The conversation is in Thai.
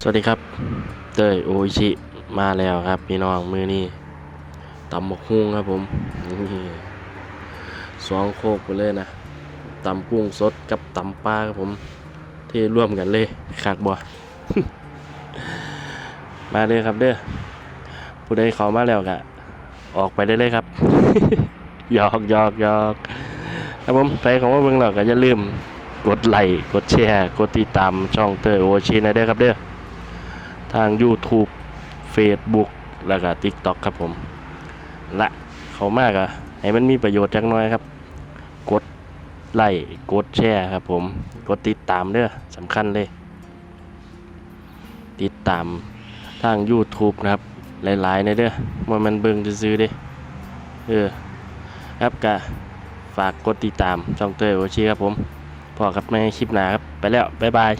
สวัสดีครับ เตยโออิชิมาแล้วครับพี่น้องมือนี้ตำหมกฮุ้งครับผมนี่สองโคกไปเลยนะตำกุ้งสดกับตำปลาครับผม ที่ร่วมกันเลยคักบ่มาเลยครับเด้อผู้ใดเขามาแล้วกะ ออกไปได้เลยครับหยอกหยอกหยอกครับผมใครของว่าเบิ่งแล้วก็อย่าลืม กดไลค์กดแชร์กดติดตามช่องเตอร์โอชินะเด้อครับเด้อทาง YouTube Facebook แล้วก็ TikTok ครับผม และเขามากอะให้มันมีประโยชน์จักน้อยครับ กดไลค์กดแชร์ครับผม กดติดตามเด้อสำคัญเลย ติดตามทาง YouTube นะครับ หลายๆในเด้อว่ามันเบิ่งซื้อเด้เออครับก็ฝากกดติดตามช่องเตยโอชีครับผม พอกับแม่คลิปหน้าครับ ไปแล้ว บ๊ายบาย